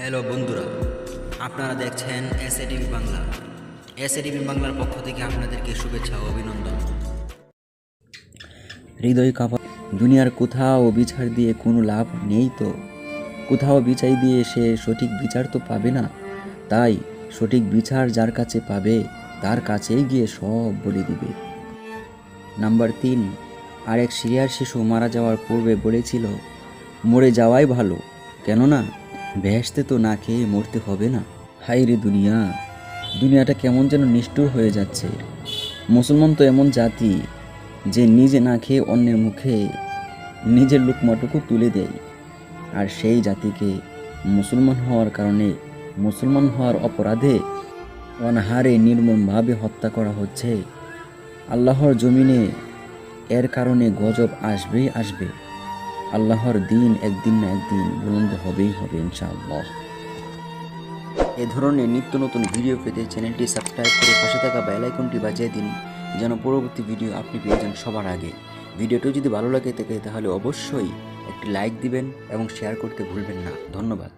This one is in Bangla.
হ্যালো বন্ধুরা, আপনারা দেখছেন এসএডিবি বাংলা। এসএডিবি বাংলার পক্ষ থেকে আপনাদেরকে শুভেচ্ছা ও অভিনন্দন। হৃদয় কাঁপা, দুনিয়ার কোথাও বিচার দিয়ে কোনো লাভ নেই তো? কোথাও বিচাই দিয়ে সে সঠিক বিচার তো পাবে না। তাই সঠিক বিচার যার কাছে পাবে, তার কাছেই গিয়ে সব বলে দিবে। নাম্বার তিন, আরেক সিরিয়ার শিশু মারা যাওয়ার পূর্বে বলেছিল, মরে যাওয়াই ভালো, কেননা ভেসতে তো না খেয়ে মরতে হবে না। হাই রে দুনিয়া, দুনিয়াটা কেমন যেন নিষ্ঠুর হয়ে যাচ্ছে। মুসলমান তো এমন জাতি যে নিজে না খেয়ে অন্যের মুখে নিজের লুকমাটুকু তুলে দেয়। আর সেই জাতিকে মুসলমান হওয়ার কারণে মুসলমান হওয়ার অপরাধে অনাহারে নির্মমভাবে হত্যা করা হচ্ছে। আল্লাহর জমিনে এর কারণে গজব আসবেই আসবে। আল্লাহর দিন একদিন না একদিন বুলন্দ হবেই হবে, ইনশাআল্লাহ। এ ধরনের নিত্য নতুন ভিডিও পেতে চ্যানেলটি সাবস্ক্রাইব করে পাশে থাকা বেল আইকনটি বাজিয়ে দিন, যেন পরবর্তী ভিডিও আপনি পেয়ে যান সবার আগে। ভিডিওটি যদি ভালো লাগে থাকে, তাহলে অবশ্যই একটি লাইক দিবেন এবং শেয়ার করতে ভুলবেন না। ধন্যবাদ।